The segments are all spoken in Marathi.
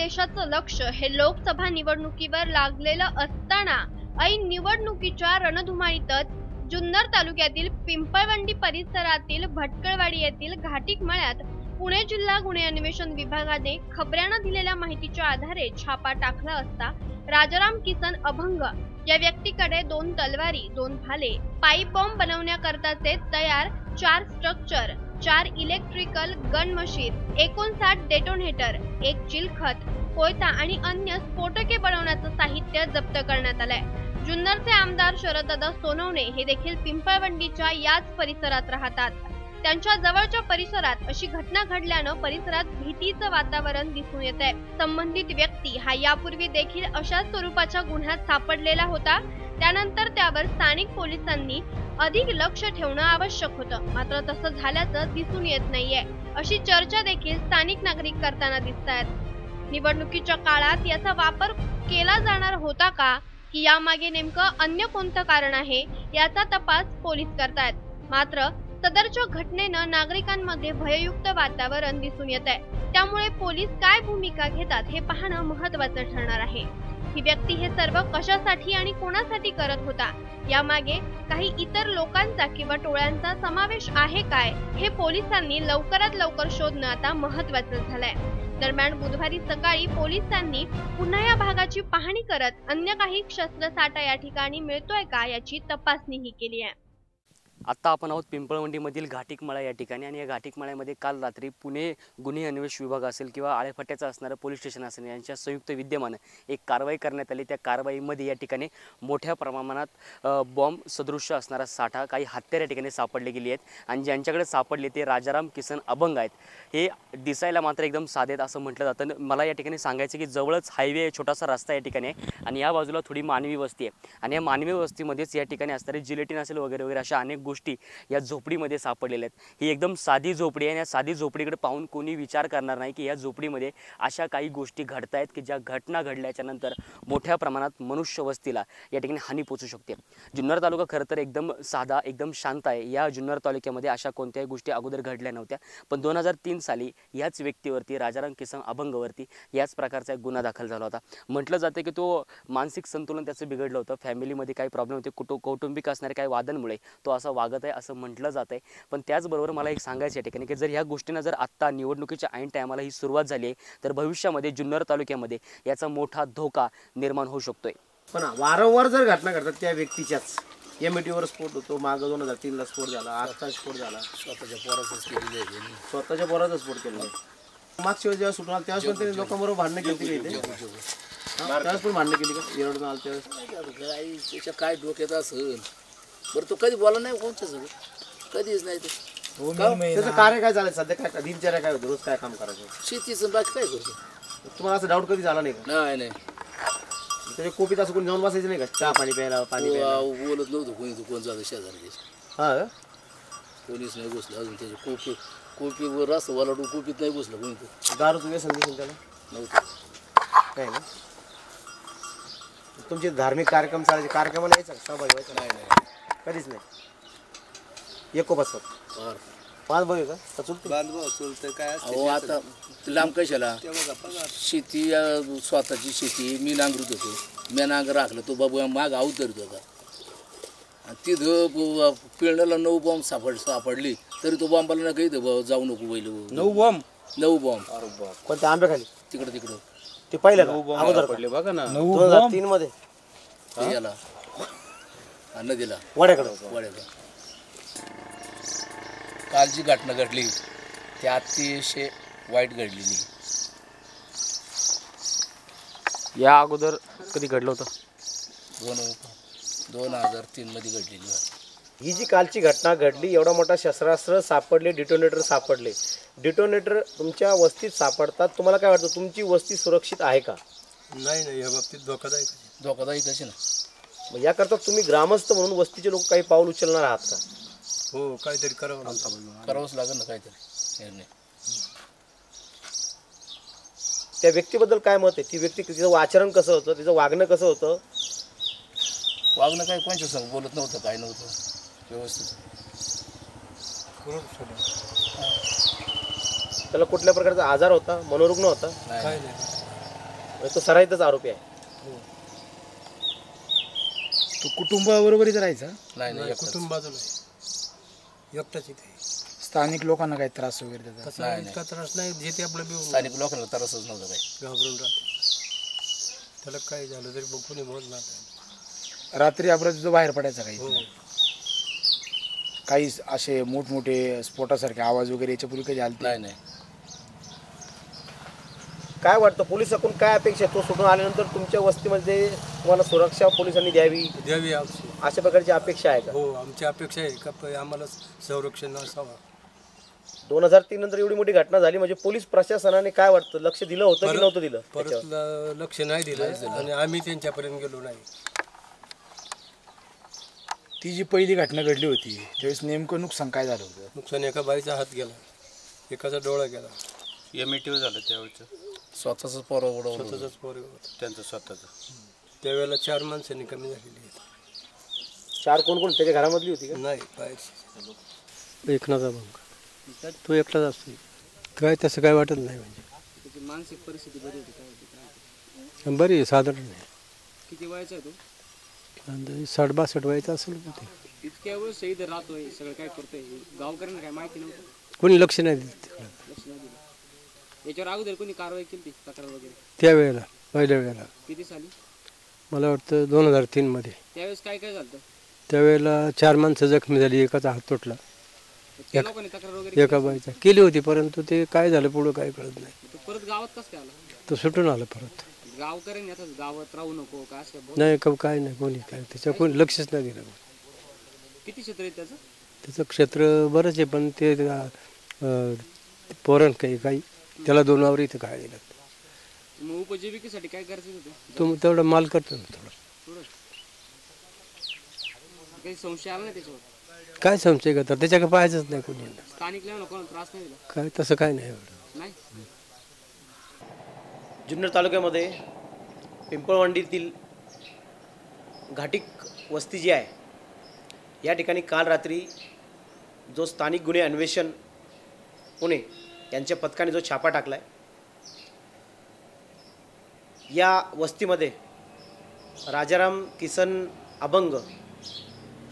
देशाचं लक्ष हे लोकसभा निवडणुकीवर लागलेलं असताना ऐन निवडणुकीच्या रणधुमाळीतच जुन्नर तालुक्यातील पिंपळवंडी परिसरातील भटकळवाडी येथील घाटिक मळ्यात पुणे जिल्हा गुन्हे अन्वेषण विभागाने खबऱ्यानं दिलेल्या माहितीच्या आधारे छापा टाकला असता राजाराम किसन अभंग या व्यक्तीकडे दोन तलवारी दोन भाले पाईप बॉम्ब बनवण्याकरताचे तयार चार स्ट्रक्चर चार इलेक्ट्रिकल गन मशीन एकोणसाठ डेटोनेटर एक चिलखत कोयता आणि अन्य स्फोटके बनवण्याचं साहित्य जप्त करण्यात आलंय. जुन्नरचे आमदार शरददादा सोनवणे हे देखील पिंपळवंडीच्या याच परिसरात राहतात. त्यांच्या जवळच्या परिसरात अशी घटना घडल्यानं परिसरात भीतीचं वातावरण दिसून येत आहे संबंधित व्यक्ती हा यापूर्वी देखील अशाच स्वरूपाच्या गुन्ह्यात सापडलेला होता. त्यानंतर त्यावर स्थानिक पोलिसांनी अधिक लक्ष ठेवणं आवश्यक होतं. मात्र तसं झाल्याचं दिसून येत नाहीये. अशी चर्चा देखील स्थानिक नागरिक करताना दिसत आहेत निवडणुकीच्या काळात याचा वापर केला जाणार होता का? की यामागे नेमकं अन्य कोणतं कारण आहे? याचा तपास पोलीस करतायत. मात्र सदरच्या घटनेनं नागरिकांमध्ये भययुक्त वातावरण दिसून येत आहे त्यामुळे पोलीस काय भूमिका घेतात हे पाहणं महत्वाचं ठरणार आहे. ही व्यक्ती हे सर्व कशासाठी आणि कोणासाठी करत होता? यामागे काही इतर लोकांचा किंवा टोळ्यांचा समावेश आहे काय? हे पोलिसांनी लवकरात लवकर शोधणं आता महत्वाचं झालंय. दरम्यान बुधवारी सकाळी पोलिसांनी पुन्हा या भागाची पाहणी करत अन्य काही शस्त्रसाठा या ठिकाणी मिळतोय का याची तपासणीही केली आहे. आत्ता आपण आहोत पिंपळवंडीमधील घाटिकमळा या ठिकाणी आणि या घाटिकमळ्यामध्ये काल रात्री पुणे गुन्हे अन्वेष विभाग असेल किंवा आळेफाट्याचं असणारं पोलीस स्टेशन असेल यांच्या संयुक्त विद्यमानं एक कारवाई करण्यात आली. त्या कारवाईमध्ये या ठिकाणी मोठ्या प्रमाणात बॉम्ब सदृश्य असणारा साठा काही हत्यार या ठिकाणी सापडले गेली आहेत आणि ज्यांच्याकडे सापडले ते राजाराम किसन अभंग आहेत. हे दिसायला मात्र एकदम साधे आहेत असं म्हटलं जातं. मला या ठिकाणी सांगायचं की जवळच हायवे छोटासा रस्ता या ठिकाणी आहे आणि या बाजूला थोडी मानवी वस्ती आहे. आणि या मानवी वस्तीमध्येच या ठिकाणी असणारे जिलेटिन असेल वगैरे वगैरे अशा अनेक गोष्टी या झोपडीमध्ये सापडलेल्या आहेत. ही एकदम साधी झोपडी आहे आणि या साधी झोपडीकडे पाहून कोणी विचार करणार नाही की या झोपडीमध्ये अशा काही गोष्टी घडत आहेत की ज्या घटना घडल्याच्या नंतर मोठ्या प्रमाणात मनुष्य वस्तीला या ठिकाणी हानी पोचू शकते. जुन्नर तालुका खरं तर एकदम साधा एकदम शांत आहे. या जुन्नर तालुक्यामध्ये अशा कोणत्याही गोष्टी अगोदर घडल्या नव्हत्या. पण दोन हजार तीन साली याच व्यक्तीवरती राजाराम किसन अभंगवरती याच प्रकारचा एक गुन्हा दाखल झाला होता. म्हटलं जातं की तो मानसिक संतुलन त्याचं बिघडलं होतं. फॅमिलीमध्ये काही प्रॉब्लेम होते. कुटु कौटुंबिक असणाऱ्या काही वादांमुळे तो असा वागत आहे असं म्हटलं जात आहे पण त्याचबरोबर मला एक सांगायचं या ठिकाणी की जर ह्या गोष्टींना जर आत्ता निवडणुकीच्या ऐन टायमाला ही सुरुवात झाली आहे तर भविष्यामध्ये जुन्नर तालुक्यामध्ये याचा मोठा धोका निर्माण होऊ शकतोय. पण वारंवार जर घटना घडतात त्या व्यक्तीच्याच. एम वर स्फोट होतो मागं दोन हजार तीनला स्फोट झाला आजचा स्फोट झाला. स्वतःच्या आहे त्यांनी. स्वतःच्या पोराचा स्फोट केलेला आहे. मागच्या वेळेस जेव्हा सुटून आला त्यावेळेस पण त्यांनी लोकांबरोबर भांडणं केली का इथे? हा, त्यावेळेस पण भांडणं केली का? येरडून आलं त्यावेळेस? काय डोक्यात असेल? बरं तो कधी बोला नाही कोणत्या सगळं कधीच नाही ते. त्याचं कार्य काय झालं सध्या? काय दिनचर्या काय होतं? रोज काय काम करायचं? शेतीचं बाकी काय करतो? तुम्हाला असं डाऊट कधी झाला नाही का? नाही नाही. त्याच्या कोपीत असं कोणी जाऊन बसायचं नाही का? चहा पाणी प्यायला पाणी प्यायला. तो बोलत नव्हतं कोणी तो कोण झालं शेजारी हा? का? कोणीच नाही घुसलं अजून त्याच्या कोपी कोपीवर असं वलाडून कोपीत नाही घुसलं कोणी तो. दारूचं व्यसन बिसन त्याला नव्हतं. काय ना? तुमचे धार्मिक कार्यक्रम चालायचे कार्यक्रमाला यायचं का? सहभागी व्हायचं नाही नाही. कधीच नाही. एको बसत. फार पाच बघू का? का चुलती? बांधव चुलतं काय अहो आता लांब कशाला? शेती अं, स्वतःची शेती मी नांगरत होतो मी नांगर राखलं तो बाबू माग अवतरत होता आणि तिथं ब- पिळण्याला नऊ बॉम्ब सापड सापडली तरी तो बॉम्बाला ना काही दे जाऊ नको बैल. नऊ बॉम्ब? नऊ बॉम्ब. कोणत्या आंब्याखाली तिकडं तिकडं. ते पहिलं का? अगोदर का? पडले बघा ना. दोन हजार तीन मध्ये ते याला. नदीला. वड्याकडं. वाड्याला काल जी घटना घडली. ती अतिशय वाईट घडलेली. या अगोदर कधी घडलं होतं? दोन दोन हजार तीनमध्ये घडलेली होती. ही जी कालची घटना घडली एवढा मोठा शस्त्रास्त्र सापडले डिटोनेटर सापडले. डिटोनेटर तुमच्या वस्तीत सापडतात. तुम्हाला काय वाटतं तुमची वस्ती सुरक्षित आहे का? नाही नाही या बाबतीत धोकादायक आहे. धोकादायक कशी ना? मग याकरता तुम्ही ग्रामस्थ म्हणून वस्तीचे लोक काही पाऊल उचलणार आहात का? हो काहीतरी करावं लागतं करावंच लागेल ना काहीतरी. निर्णय त्या व्यक्तीबद्दल काय मत आहे? ती व्यक्ती तिचं आचरण कसं होतं? तिचं वागणं कसं होतं? वागणं काय कोणच्या संग? बोलत नव्हतं काय नव्हतं. व्यवस्थित. त्याला कुठल्या प्रकारचा आजार होता? मनोरुग्ण होता? काय नाही. तो सराईतच आरोपी आहे. तो कुटुंबाबरोबरच राहायचा? नाही नाही एकटाच. कुटुंबाचं नाही. एकटाच इथे. स्थानिक लोकांना काही त्रास वगैरे त्याचा तसा नाही, इतका त्रास नाही जे ते आपलं स्थानिक लोकांना त्रासच नव्हता काही. घाबरून राहते त्याला काय झालं तरी बघ कोणी नाही. रात्री अपराधी जो बाहेर पडायचा काही हो. काही असे मोठमोठे स्फोटासारखे आवाज वगैरे याच्या पूर्वी कधी आलते नाही नाही. काय वाटतं पोलिसाकडून काय अपेक्षा आहे? तो सोडून आल्यानंतर तुमच्या वस्तीमध्ये तुम्हाला सुरक्षा पोलिसांनी द्यावी? द्यावी आमची. अशा प्रकारची अपेक्षा आहे का? हो आमची अपेक्षा आहे का प- आम्हाला संरक्षण असावा. दोन हजार तीन नंतर एवढी मोठी घटना झाली म्हणजे पोलीस प्रशासनाने काय वाटतं? लक्ष दिलं होतं की नव्हतं दिलं परत त्याच्यावर? ल- लक्ष नाही दिलं आणि आम्ही त्यांच्यापर्यंत गेलो नाही. ती जी पहिली घटना घडली होती त्यावेळेस नेमकं नुकसान काय झालं होतं? नुकसान एका बाईचा हात गेला एकाचा डोळा गेला. एम झालं त्यावेळचं. स्वतःच पोरं उडवलं पोरगा होता त्यांचं स्वतःचं. त्यावेळेला चार माणसांनी कमी झालेली आहेत. चार कोण कोण? त्याच्या घरामधली होती का? नाही बाहेरची. एकनाचा भंग तो एकटाच असतो काय तसं काय वाटत नाही म्हणजे. मानसिक परिस्थिती बरी होती काय होती काय बरी आहे साधारण आहे. किती वयाचा आहे तो? अंदाजे साठ बासष्ट वयाचा असेल ते. इतक्या वेळ इथं राहतोय सगळं काय करतोय? गावकऱ्यांना काय माहिती नव्हतं? कोणी लक्ष नाही दिलं तिकडं. लक्ष नाही दिलं. याच्यावर अगोदर कोणी कारवाई केली होती तक्रार वगैरे? त्यावेळेला पहिल्या वेळेला. किती साली? मला वाटतं दोन हजार तीनमध्ये त्यावेळेस काय काय झालं त्यावेळेला चार माणसं जखमी झाली एकाचा हात तुटला. त्या लोकांनी तक्रार वगैरे एका बाईचा. केली होती परंतु ते काय झालं पुढं काय कळत नाही. केली? तो परत गावात कसं काय आला? तो सुटून आलं परत. गावकऱ्यांनी आता गावात राहू नको का असं बोल- नाही का काय नाही कोणी काय. त्याच्या कोणी लक्षच नाही दिलं. किती क्षेत्र आहे त्याचं? त्याचं क्षेत्र बरंच आहे पण ते अं, पोरण काही काही त्याला दोन वावर इथं काय दिलं. मग उपजीविकेसाठी काय करायचं होतं? तो तेवढा माल करतो ना थोडं. थोडं. काही संशय आला नाही त्याच्यावर? काय संशय करतात त्याच्याकडे पाहायचंच नाही कोणी. स्थानिक लेवल कोणाला त्रास नाही दिला? काय तसं काय नाही एवढं. नाही? जुन्नर तालुक्यामध्ये पिंपळवंडीतील घाटिक वस्ती जी आहे या ठिकाणी काल रात्री जो स्थानिक गुन्हे अन्वेषण पुणे यांच्या पथकाने जो छापा टाकला आहे या वस्तीमध्ये राजाराम किसन अभंग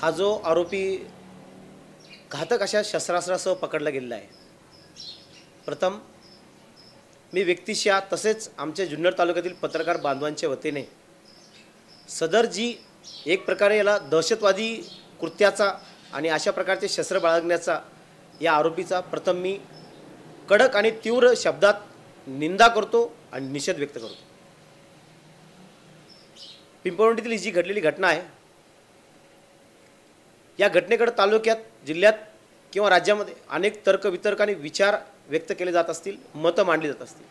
हा जो आरोपी घातक अशा शस्त्रास्त्रासह पकडला गेलेला आहे. प्रथम मी व्यक्तिशा तसेच आमच्या जुन्नर तालुक्यातील पत्रकार बांधवांच्या वतीने सदर जी एक प्रकारे याला दहशतवादी कृत्याचा आणि अशा प्रकारचे शस्त्र बाळगण्याचा या आरोपीचा प्रथम मी कडक आणि तीव्र शब्दात निंदा करतो आणि निषेध व्यक्त करतो. पिंपळवंडीतील ही जी घडलेली घटना आहे या घटनेकडे तालुक्यात जिल्ह्यात किंवा राज्यामध्ये अनेक तर्क वितर्क आणि विचार व्यक्त केले जात असतील मतं मांडली जात असतील.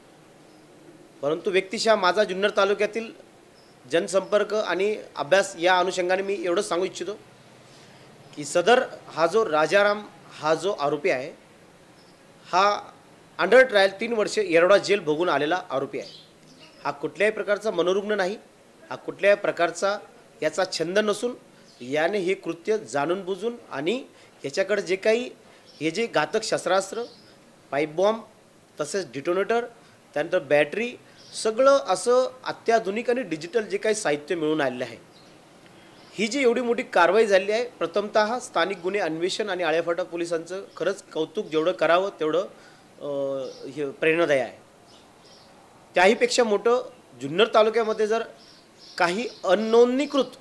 परंतु व्यक्तिशः माझा जुन्नर तालुक्यातील जनसंपर्क आणि अभ्यास या अनुषंगाने मी एवढंच सांगू इच्छितो की सदर हा जो राजाराम हा जो आरोपी आहे हा अंडर ट्रायल तीन वर्ष येरवडा जेल भोगून आलेला आरोपी आहे. हा कुठल्याही प्रकारचा मनोरुग्ण नाही हा कुठल्याही प्रकारचा याचा छंद नसून याने हे कृत्य जाणून बुजून आणि याच्याकडे जे काही हे जे घातक शस्त्रास्त्र पाईप बॉम्ब तसेच डिटोनेटर त्यानंतर बॅटरी सगळं असं अत्याधुनिक आणि डिजिटल जे काही साहित्य मिळून आलेलं आहे. ही जी एवढी मोठी कारवाई झाली आहे प्रथमतः स्थानिक गुन्हे अन्वेषण आणि आळ्याफाटा पोलिसांचं खरंच कौतुक जेवढं करावं तेवढं हे प्रेरणादायी आहे. त्याहीपेक्षा मोठं जुन्नर तालुक्यामध्ये जर काही अनोंदणीकृत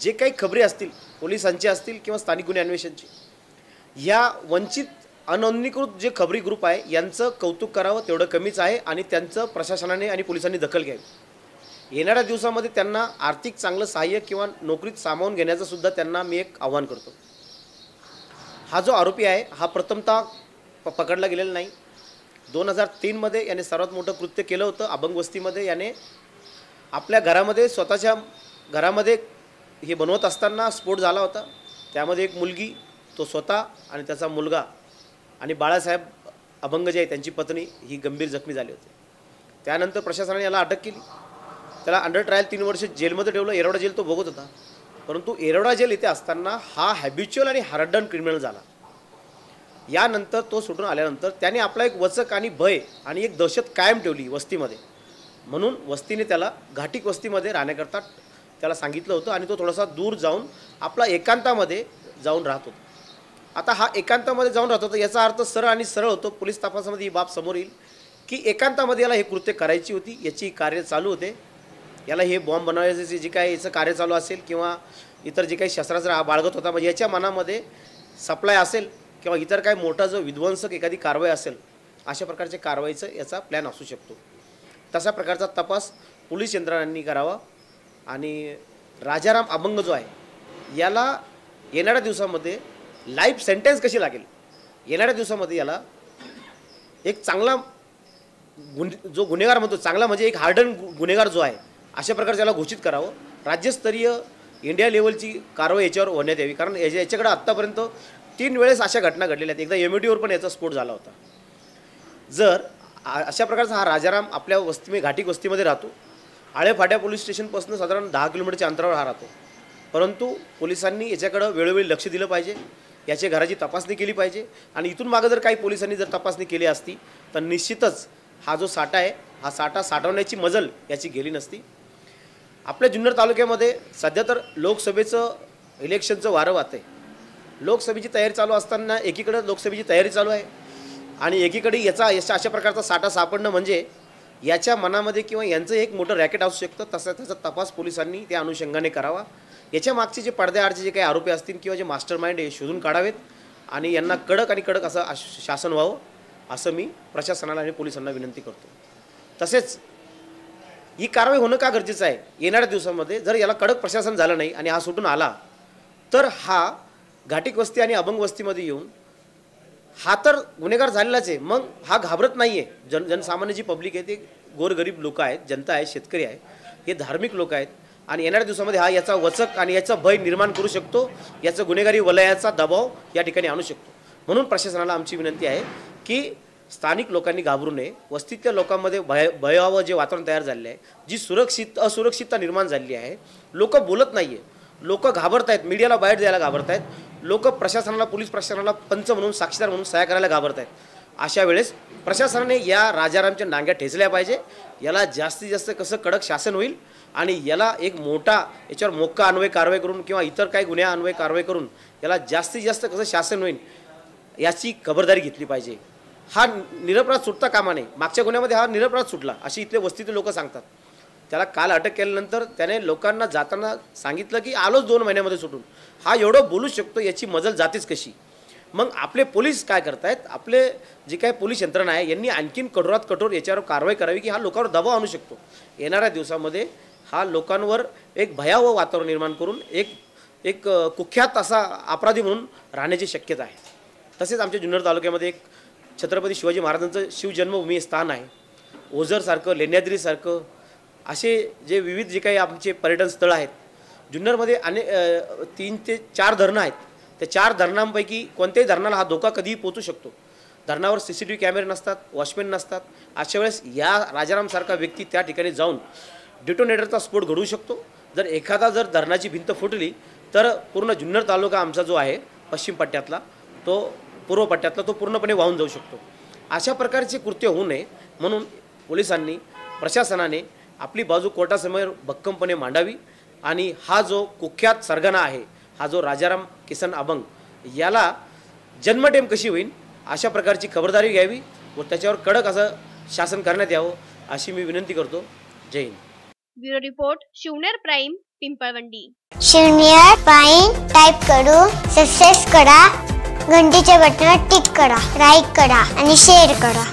जे काही खबरी असतील पोलिसांची असतील किंवा स्थानिक गुन्हे अन्वेषणची या वंचित अनोंदणीकृत जे खबरी ग्रुप आहे यांचं कौतुक करावं तेवढं कमीच आहे आणि त्यांचं प्रशासनाने आणि पोलिसांनी दखल घ्यावी. येणाऱ्या दिवसामध्ये त्यांना आर्थिक चांगलं सहाय्य किंवा नोकरीत सामावून घेण्याचं सुद्धा त्यांना मी एक आव्हान करतो. हा जो आरोपी आहे हा प्रथमतः प पकडला गेलेला नाही. दोन हजार तीनमध्ये याने सर्वात मोठं कृत्य केलं होतं. अभंग वस्तीमध्ये याने आपल्या घरामध्ये स्वतःच्या घरामध्ये हे बनवत असताना स्फोट झाला होता. त्यामध्ये एक मुलगी तो स्वतः आणि त्याचा मुलगा आणि बाळासाहेब अभंग जे आहे त्यांची पत्नी ही गंभीर जखमी झाली होती. त्यानंतर प्रशासनाने याला अटक केली. त्याला अंडर ट्रायल तीन वर्ष जेलमध्ये ठेवलं. एरवडा जेल तो भोगत होता. परंतु एरवडा जेल इथे असताना हा हॅबिच्युअल आणि हार्डन क्रिमिनल झाला. यानंतर तो सुटून आल्यानंतर त्याने आपला एक वचक आणि भय आणि एक दहशत कायम ठेवली वस्तीमध्ये. म्हणून वस्तीने त्याला घाटिक वस्तीमध्ये राहण्याकरता त्याला सांगितलं होतं आणि तो थोडासा दूर जाऊन आपला एकांतामध्ये जाऊन राहत होता. आता हा एकांतामध्ये जाऊन राहत होता याचा अर्थ सरळ आणि सरळ होतो. पोलीस तपासामध्ये ही बाब समोर येईल की एकांतामध्ये याला हे कृत्य करायची होती याची कार्य चालू होते. याला हे बॉम्ब बनवायचे जे काही याचं कार्य चालू असेल किंवा इतर जे काही शस्त्रास्त्र हा बाळगत होता म्हणजे याच्या मनामध्ये सप्लाय असेल किंवा इतर काही मोठा जो विध्वंसक एखादी कारवाई असेल अशा प्रकारच्या कारवाईचं याचा प्लॅन असू शकतो. तशा प्रकारचा तपास पोलीस यंत्रणांनी करावा आणि राजाराम अभंग जो आहे याला येणाऱ्या दिवसामध्ये लाईफ सेंटेन्स कशी लागेल? येणाऱ्या दिवसामध्ये याला एक चांगला गुन जो गुन्हेगार म्हणतो चांगला म्हणजे एक हार्डन गुन्हेगार जो आहे अशा प्रकारचं याला घोषित करावं. राज्यस्तरीय इंडिया लेवलची कारवाई याच्यावर होण्यात यावी. कारण याच्या याच्याकडे आत्तापर्यंत तीन वेळेस अशा घटना घडलेल्या आहेत. एकदा एम पण याचा स्फोट झाला होता. जर अशा प्रकारचा हा राजाराम आपल्या वस्ती घाटी वस्तीमध्ये राहतो. आळेफाट्या पोलीस स्टेशनपासून साधारण दहा किलोमीटरच्या अंतरावर हा राहतो. परंतु पोलिसांनी याच्याकडं वेळोवेळी लक्ष दिलं पाहिजे. याच्या घराची तपासणी केली पाहिजे. आणि इथून मागं जर काही पोलिसांनी जर तपासणी केली असती तर निश्चितच हा जो साठा आहे हा साठा साठवण्याची मजल याची गेली नसती. आपल्या जुन्नर तालुक्यामध्ये सध्या तर लोकसभेचं इलेक्शनचं वारं वाहत आहे लोकसभेची तयारी चालू असताना एकीकडे लोकसभेची तयारी चालू आहे आणि एकीकडे याचा याचा अशा प्रकारचा साठा सापडणं म्हणजे याच्या मनामध्ये किंवा यांचं एक मोठं रॅकेट असू शकतं तसा त्याचा तपास पोलिसांनी त्या अनुषंगाने करावा. याच्या मागचे जे पडद्याआडचे जे काही आरोपी असतील किंवा जे मास्टर माइंड हे शोधून काढावेत आणि यांना कडक आणि कडक असं शासन व्हावं असं मी प्रशासनाला आणि पोलिसांना विनंती करतो. तसेच ही कारवाई होणं का गरजेचं आहे? येणाऱ्या दिवसामध्ये जर याला कडक प्रशासन झालं नाही आणि हा सुटून आला तर हा घाटिक वस्ती आणि अभंग वस्तीमध्ये येऊन हा तर गुन्हेगार झालेलाच आहे. मग हा घाबरत नाही आहे जन जनसामान्य जी पब्लिक आहे ते गोरगरीब लोक आहेत जनता आहे शेतकरी आहे हे धार्मिक लोक आहेत. आणि येणाऱ्या दिवसामध्ये हा याचा वचक आणि याचा भय निर्माण करू शकतो. याचं गुन्हेगारी वलयाचा दबाव या ठिकाणी आणू शकतो. म्हणून प्रशासनाला आमची विनंती आहे की स्थानिक लोकांनी घाबरू नये. वस्तीतल्या लोकांमध्ये भय भयावं जे वातावरण तयार झालेलं आहे जी सुरक्षित असुरक्षितता निर्माण झालेली आहे लोक बोलत नाही आहे लोक घाबरत आहेत मीडियाला बाहेर द्यायला घाबरत आहेत लोक प्रशासनाला पोलीस प्रशासनाला पंच म्हणून साक्षीदार म्हणून सहाय्य करायला घाबरत आहेत अशा वेळेस प्रशासनाने या राजारामच्या नांग्या ठेचल्या पाहिजे. याला जास्तीत जास्त कसं कडक शासन होईल आणि याला एक मोठा याच्यावर मोक्का अन्वय कारवाई करून किंवा इतर काही गुन्ह्या अन्वय कारवाई करून याला जास्तीत जास्त कसं शासन होईल याची खबरदारी घेतली पाहिजे. हा निरपराध सुटता कामा नये. मागच्या गुन्ह्यामध्ये हा निरपराध सुटला अशी इथले वस्तीतील लोक सांगतात. त्याला काल अटक केल्यानंतर त्याने लोकांना जाताना सांगितलं की आलोच दोन महिन्यामध्ये सुटून. हा एवढं बोलू शकतो याची मजल जातेच कशी? मग आपले पोलीस काय करतायत? आपले जे काही पोलीस यंत्रणा आहे यांनी आणखीन कठोरात कठोर याच्यावर कारवाई करावी की हा लोकांवर दबाव आणू शकतो? येणाऱ्या दिवसामध्ये हा लोकांवर एक भयावह वातावरण निर्माण करून एक एक कुख्यात असा अपराधी म्हणून राहण्याची शक्यता आहे. तसेच आमच्या जुन्नर तालुक्यामध्ये एक छत्रपती शिवाजी महाराजांचं शिवजन्मभूमी स्थान आहे. ओझरसारखं लेण्याद्रीसारखं असे जे विविध जे काही आमचे पर्यटन स्थळं आहेत जुन्नरमध्ये अनेक तीन ते चार धरणं आहेत. त्या चार धरणांपैकी कोणत्याही धरणाला हा धोका कधीही पोचू शकतो. धरणावर सी सी टी व्ही कॅमेरे नसतात वॉचमॅन नसतात. अशा वेळेस या राजारामसारखा व्यक्ती त्या ठिकाणी जाऊन डिटोनेटरचा स्फोट घडवू शकतो. जर एखादा जर धरणाची भिंत फुटली तर पूर्ण जुन्नर तालुका आमचा जो आहे पश्चिम पट्ट्यातला तो पूर्व पट्ट्यातला तो पूर्णपणे वाहून जाऊ शकतो. अशा प्रकारचे कृत्य होऊ नये म्हणून पोलिसांनी प्रशासनाने आपली बाजू कोर्टासमोर भक्कमपणे मांडावी आणि हा जो कुख्यात सरगना आहे हा जो राजाराम किसन अभंग याला जन्मटेम कशी होईल अशा प्रकारची खबरदारी घ्यावी व त्याच्यावर कडक असं शासन करण्यात यावं अशी मी विनंती करतो. जय Hind. Bureau report Shivner prime Pimpalwandi. शून्य पाईन टाईप करू सक्सेस करा घंटीच्या बटनावर टिक करा लाईक करा आणि शेअर करा.